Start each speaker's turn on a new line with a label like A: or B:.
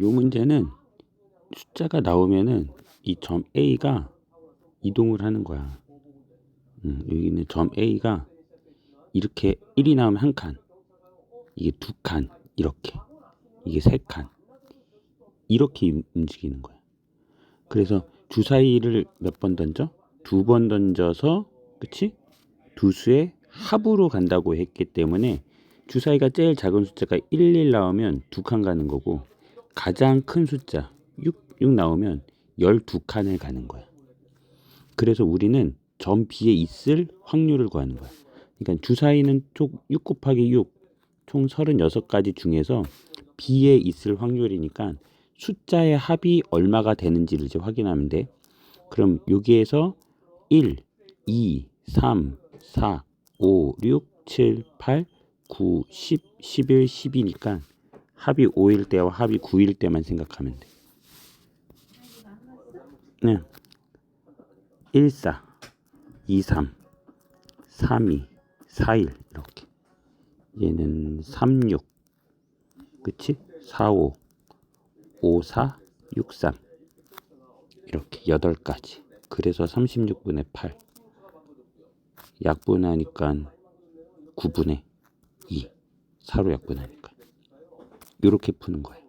A: 요 문제는 숫자가 나오면은 이 점 A가 이동을 하는 거야. 음, 여기 있는 점 A가 이렇게 1이 나오면 한 칸, 이게 두 칸, 이렇게, 이게 세 칸, 이렇게 임- 움직이는 거야. 그래서 주사위를 몇 번 던져? 두 번 던져서, 그치? 두 수의 합으로 간다고 했기 때문에 주사위가 제일 작은 숫자가 11 나오면 두 칸 가는 거고 가장 큰 숫자 6, 6 나오면 12칸을 가는 거야. 그래서 우리는 점 B에 있을 확률을 구하는 거야. 그러니까 주사위는 총6 곱하기 6, 총 36가지 중에서 B에 있을 확률이니까 숫자의 합이 얼마가 되는지를 이제 확인하면 돼. 그럼 여기에서 1, 2, 3, 4, 5, 6, 7, 8, 9, 10, 11, 12니까 합이 5일 때와 합이 9일 때만 생각하면 돼. 네. 1, 4, 2, 3, 3, 2, 4, 1 이렇게. 얘는 3, 6, 그치? 4, 5, 5, 4, 6, 3 이렇게 8가지. 그래서 36분의 8. 약분하니까 9분의 2. 4로 약분하니까. 이렇게 푸는 거예요.